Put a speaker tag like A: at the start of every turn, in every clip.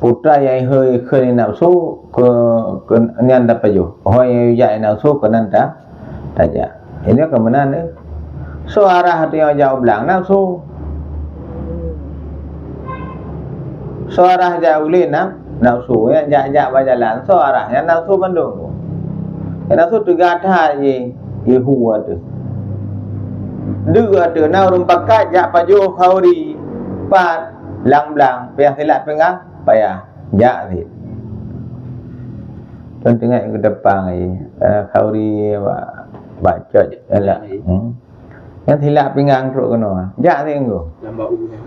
A: putra yang hơi khơi nafsu ke ke ni anda payu oh yang ya nafsu ke nanda taja ini ke mana ni so arah tu yang jauh belang nafsu so arah jauh le nam nafsu ya ja ja berjalan so arah yang nafsu bandung nafsu tu gata ye ye huwa tu dua tu na rum pakat ja payu khauri pat lang belang payah silat pengang payah ya ni tuan tengok ke depan ni uh, khauri baca je elak hmm. yang silap pinggang teruk kena ya ni engko
B: Lambat u ni.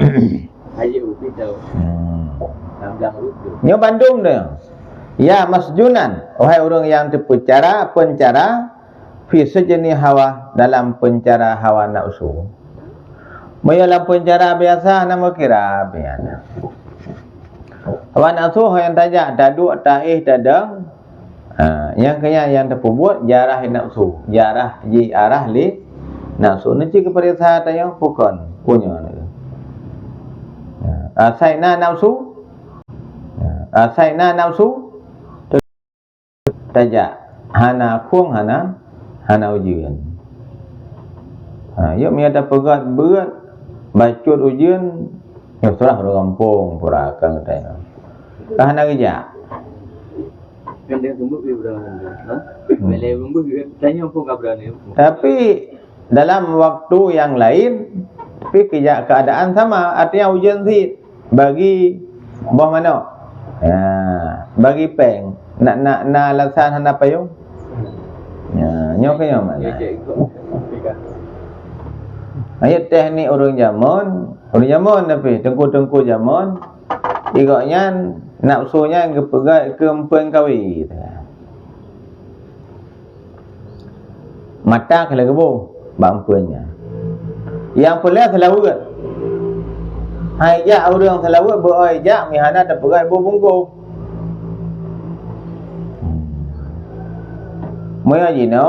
B: Ayat u kita.
A: hmm.
B: Lambat
A: Bandung dia. Ya masjunan, wahai orang yang terpenjara, penjara fi sejeni hawa dalam penjara hawa nafsu. Maya dalam penjara biasa nama kira biana. Hawa nafsu yang tajak dadu taih dadang. Ha, yang kaya yang terpubuat jarah nafsu. Jarah ji arah li nafsu. Nanti kepada saya tanya bukan punya ni. Ha, Saina nafsu uh, saina nafsu tajak hana kuang hana hana ujian ha ya mi ada pegat berat bacut ujian ya surah orang kampung pura akan kata kerja
B: tanya pun kau berani.
A: tapi dalam waktu yang lain tapi kerja keadaan sama. Artinya ujian sih bagi bawah mana? Ya bagi peng nak nak nak laksana hana payung? Ya nyo ke nyo mana Ayat teknik orang zaman, orang zaman tapi tengku-tengku zaman, igaknya nafsunya ke pegat ke empuan kawi. Mata kalau kebu, bampuannya. Yang pula selalu kan. Hai ja orang selalu beroi ja mihana tak pegat bu bungku. Moya jino,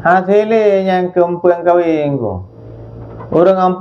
A: hasilnya yang ke empuan kawi ko. Orang kampung